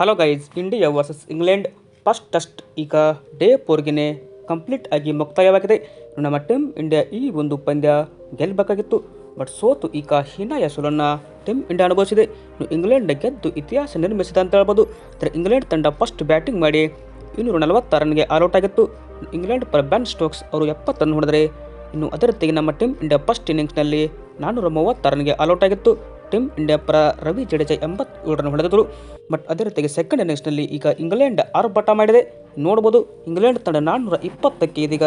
Hello guys India versus England first test ಈಗ day ಫೋರ್ಗೆನೆ complete ಆಗಿ ಮುಕ್ತಾಯವಾಗಿದೆ. ನಮ್ಮ ಟೀಮ್ ಇಂಡಿಯಾ ಈ ಒಂದು ಪಂದ್ಯ ಗೆಲ್ಲಬೇಕಾಗಿತ್ತು ಬಟ್ ಸೋತು ಈಗ ಹೀನಾಯ ಸೋಲನ್ನು ಟೀಮ್ ಇಂಡಿಯಾ ಅನುಭವಿಸಿದೆ. ಇಂಗ್ಲೆಂಡ್ ಗೆದ್ದು ಇತಿಹಾಸ ನಿರ್ಮಿಸಿದೆ ಅಂತ ಹೇಳ್ಬೋದು. ಆದರೆ ಇಂಗ್ಲೆಂಡ್ ತಂಡ ಫಸ್ಟ್ ಬ್ಯಾಟಿಂಗ್ ಮಾಡಿ ಇನ್ನೂರ ನಲವತ್ತು ರನ್ಗೆ ಆಲ್ಔಟ್ ಆಗಿತ್ತು. ಇಂಗ್ಲೆಂಡ್ ಪರ ಬ್ಯಾನ್ ಸ್ಟೋಕ್ಸ್ ಅವರು ಎಪ್ಪತ್ತು ರನ್ ಹೊಡೆದರೆ ಇನ್ನು ಅದೇ ಜೊತೆಗೆ ನಮ್ಮ ಟೀಮ್ ಇಂಡಿಯಾ ಫಸ್ಟ್ ಇನ್ನಿಂಗ್ಸ್ನಲ್ಲಿ ನಾನ್ನೂರ ಮೂವತ್ತು ರನ್ಗೆ ಆಲ್ಔಟ್ ಆಗಿತ್ತು. ಟೀಮ್ ಇಂಡಿಯಾ ಪರ ರವಿ ಜಡೇಜಾ ಎಂಬತ್ತೇಳು ರನ್ ಹೊಡೆದರು ಬಟ್ ಅದೇ ರೀತಿಯಾಗಿ ಸೆಕೆಂಡ್ ಇನ್ನಿಂಗ್ಸ್ನಲ್ಲಿ ಈಗ ಇಂಗ್ಲೆಂಡ್ ಆರ್ಭಟ ಮಾಡಿದೆ. ನೋಡ್ಬೋದು, ಇಂಗ್ಲೆಂಡ್ ತಂಡ ನಾನ್ನೂರ ಇಪ್ಪತ್ತಕ್ಕೆ ಇದೀಗ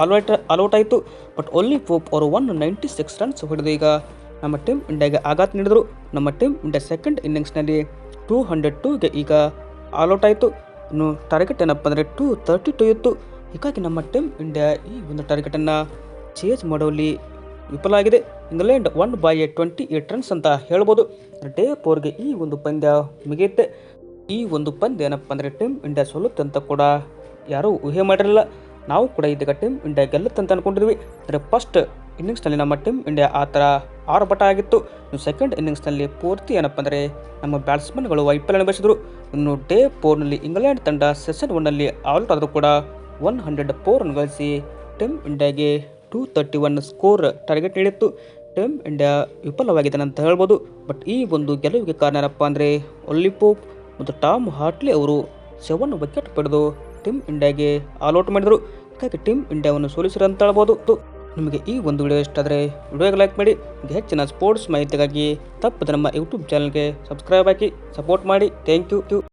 ಆಲ್ಔಟ್ ಆಲ್ಔಟ್ ಆಯಿತು. ಬಟ್ ಒಲ್ಲಿ ಪೋಪ್ ಅವರು ಒನ್ ನೈಂಟಿ ಸಿಕ್ಸ್ ರನ್ಸ್ ಹೊಡೆದು ಈಗ ನಮ್ಮ ಟೀಮ್ ಇಂಡಿಯಾಗೆ ಆಘಾತ ನೀಡಿದರು. ನಮ್ಮ ಟೀಮ್ ಇಂಡಿಯಾ ಸೆಕೆಂಡ್ ಇನ್ನಿಂಗ್ಸ್ನಲ್ಲಿ ಟೂ ಹಂಡ್ರೆಡ್ ಟೂಗೆ ಈಗ ಆಲ್ಔಟ್ ಆಯಿತು. ಇನ್ನು ಟಾರ್ಗೆಟ್ ಏನಪ್ಪ ಅಂದರೆ ಟೂ ತರ್ಟಿ ಟೂ ಇತ್ತು. ಹೀಗಾಗಿ ನಮ್ಮ ಟೀಮ್ ಇಂಡಿಯಾ ಈ ಒಂದು ಟಾರ್ಗೆಟನ್ನು ಚೇಂಜ್ ಮಾಡುವಲ್ಲಿ ವಿಫಲ ಆಗಿದೆ. England one by a twenty eight runs ಅಂತ ಹೇಳ್ಬೋದು. ಡೇ ಫೋರ್ಗೆ ಈ ಒಂದು ಪಂದ್ಯ ಮುಗಿಯುತ್ತೆ. ಈ ಒಂದು ಪಂದ್ಯ ಏನಪ್ಪ ಅಂದರೆ ಟೀಮ್ ಇಂಡಿಯಾ ಸೋಲುತ್ತೆ ಅಂತ ಕೂಡ ಯಾರೂ ಊಹೆ ಮಾಡಿರಲಿಲ್ಲ. ನಾವು ಕೂಡ ಇದೀಗ ಟೀಮ್ ಇಂಡಿಯಾ ಗೆಲ್ಲುತ್ತೆ ಅಂತ ಅಂದ್ಕೊಂಡಿದ್ವಿ ಅಂದರೆ ಫಸ್ಟ್ ಇನ್ನಿಂಗ್ಸ್ನಲ್ಲಿ ನಮ್ಮ ಟೀಮ್ ಇಂಡಿಯಾ ಆ ಥರ ಆರ್ಭಟ ಆಗಿತ್ತು. ಇನ್ನು ಸೆಕೆಂಡ್ ಇನ್ನಿಂಗ್ಸ್ನಲ್ಲಿ ಪೂರ್ತಿ ಏನಪ್ಪ ಅಂದರೆ ನಮ್ಮ ಬ್ಯಾಟ್ಸ್ಮನ್ಗಳು ವೈಫಲ್ಯ ಅನುಭವಿಸಿದ್ರು. ಇನ್ನು ಡೇ ಫೋರ್ನಲ್ಲಿ ಇಂಗ್ಲೆಂಡ್ ತಂಡ ಸೆಷನ್ ಒನ್ನಲ್ಲಿ ಔಟ್ ಆದರೂ ಕೂಡ ಒನ್ ಹಂಡ್ರೆಡ್ ಫೋರ್ ರನ್ ಗಳಿಸಿ ಟೀಮ್ ಇಂಡಿಯಾಗೆ two thirty one score target ನೀಡಿತ್ತು. ಟೀಮ್ ಇಂಡಿಯಾ ವಿಫಲವಾಗಿದೆ ಅಂತ ಹೇಳ್ಬೋದು. ಬಟ್ ಈ ಒಂದು ಗೆಲುವಿಗೆ ಕಾರಣ ಏನಪ್ಪ ಅಂದರೆ ಒಲಿಪೋಪ್ ಮತ್ತು ಟಾಮ್ ಹಾಟ್ಲಿ ಅವರು ಸೆವೆನ್ ವಿಕೆಟ್ ಪಡೆದು ಟೀಮ್ ಇಂಡಿಯಾಗೆ ಆಲ್ಔಟ್ ಮಾಡಿದರು. ಹಾಗಾಗಿ ಟೀಮ್ ಇಂಡಿಯಾವನ್ನು ಸೋಲಿಸಿರು ಅಂತ ಹೇಳ್ಬೋದು. ನಿಮಗೆ ಈ ಒಂದು ವಿಡಿಯೋ ಇಷ್ಟ ಆದರೆ ವಿಡಿಯೋಗೆ ಲೈಕ್ ಮಾಡಿ ಹೆಚ್ಚಿನ ಸ್ಪೋರ್ಟ್ಸ್ ಮಾಹಿತಿಗಾಗಿ ತಪ್ಪದೆ ನಮ್ಮ ಯೂಟ್ಯೂಬ್ ಚಾನಲ್ಗೆ ಸಬ್ಸ್ಕ್ರೈಬ್ ಹಾಕಿ ಸಪೋರ್ಟ್ ಮಾಡಿ. Thank you